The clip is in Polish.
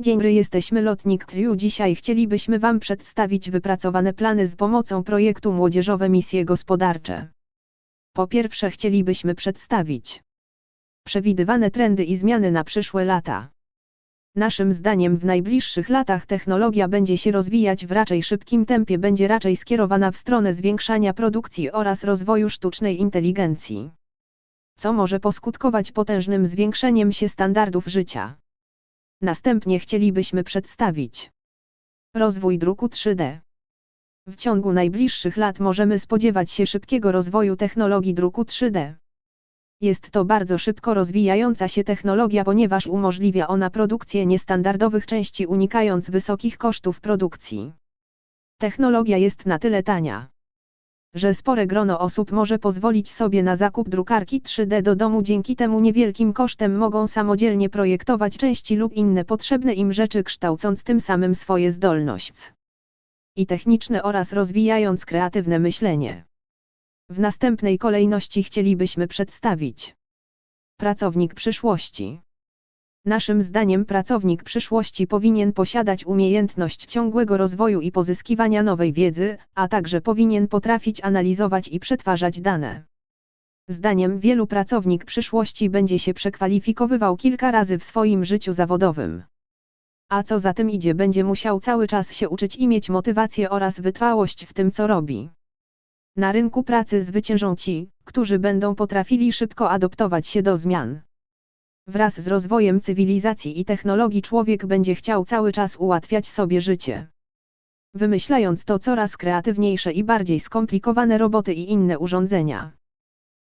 Dzień dobry, jesteśmy Lotnik Crew. Dzisiaj chcielibyśmy Wam przedstawić wypracowane plany z pomocą projektu Młodzieżowe Misje Gospodarcze. Po pierwsze chcielibyśmy przedstawić przewidywane trendy i zmiany na przyszłe lata. Naszym zdaniem w najbliższych latach technologia będzie się rozwijać w raczej szybkim tempie, będzie raczej skierowana w stronę zwiększania produkcji oraz rozwoju sztucznej inteligencji, co może poskutkować potężnym zwiększeniem się standardów życia. Następnie chcielibyśmy przedstawić rozwój druku 3D. W ciągu najbliższych lat możemy spodziewać się szybkiego rozwoju technologii druku 3D. Jest to bardzo szybko rozwijająca się technologia, ponieważ umożliwia ona produkcję niestandardowych części, unikając wysokich kosztów produkcji. Technologia jest na tyle tania, że spore grono osób może pozwolić sobie na zakup drukarki 3D do domu. Dzięki temu niewielkim kosztem mogą samodzielnie projektować części lub inne potrzebne im rzeczy, kształcąc tym samym swoje zdolności i techniczne oraz rozwijając kreatywne myślenie. W następnej kolejności chcielibyśmy przedstawić pracownik przyszłości. Naszym zdaniem pracownik przyszłości powinien posiadać umiejętność ciągłego rozwoju i pozyskiwania nowej wiedzy, a także powinien potrafić analizować i przetwarzać dane. Zdaniem wielu pracownik przyszłości będzie się przekwalifikowywał kilka razy w swoim życiu zawodowym. A co za tym idzie, będzie musiał cały czas się uczyć i mieć motywację oraz wytrwałość w tym, co robi. Na rynku pracy zwyciężą ci, którzy będą potrafili szybko adoptować się do zmian. Wraz z rozwojem cywilizacji i technologii człowiek będzie chciał cały czas ułatwiać sobie życie. Wymyślając to coraz kreatywniejsze i bardziej skomplikowane roboty i inne urządzenia.